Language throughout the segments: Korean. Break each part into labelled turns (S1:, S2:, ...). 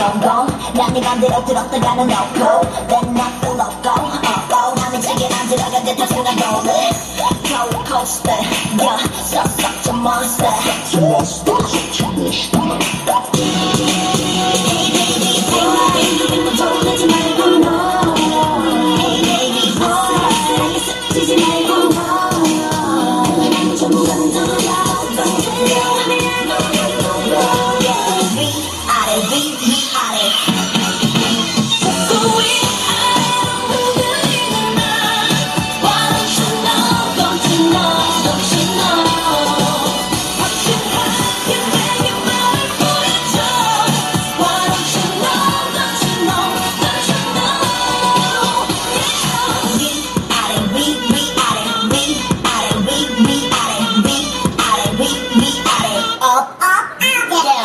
S1: go 난네 맘대로 들었다가는 no go Then not the loco oh oh 남의 책에 안 들어가 듯한 생각도 돼 Roller coaster yeah suck such a monster 돌리지 말고 no Hey baby boy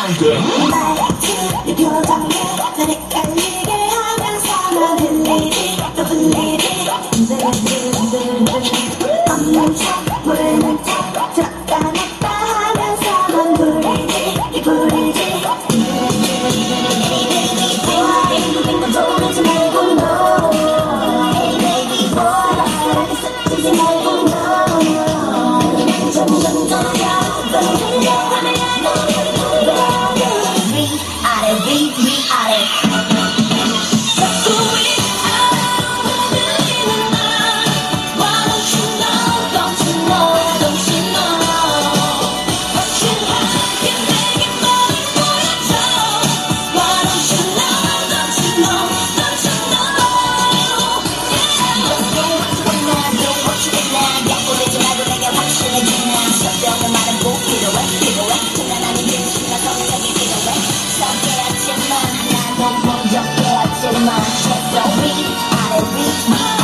S1: 말같은 네 표정에 날 헷갈리게 하면서 난 흘리지 또 흘리지 흔들흔들 흔들흔들 없는 척 모르는 척 들었다 놨다 하면서 넌 부리지 부리지 말고 no 점점 더 Come on, come on, in my chest, so we gotta reach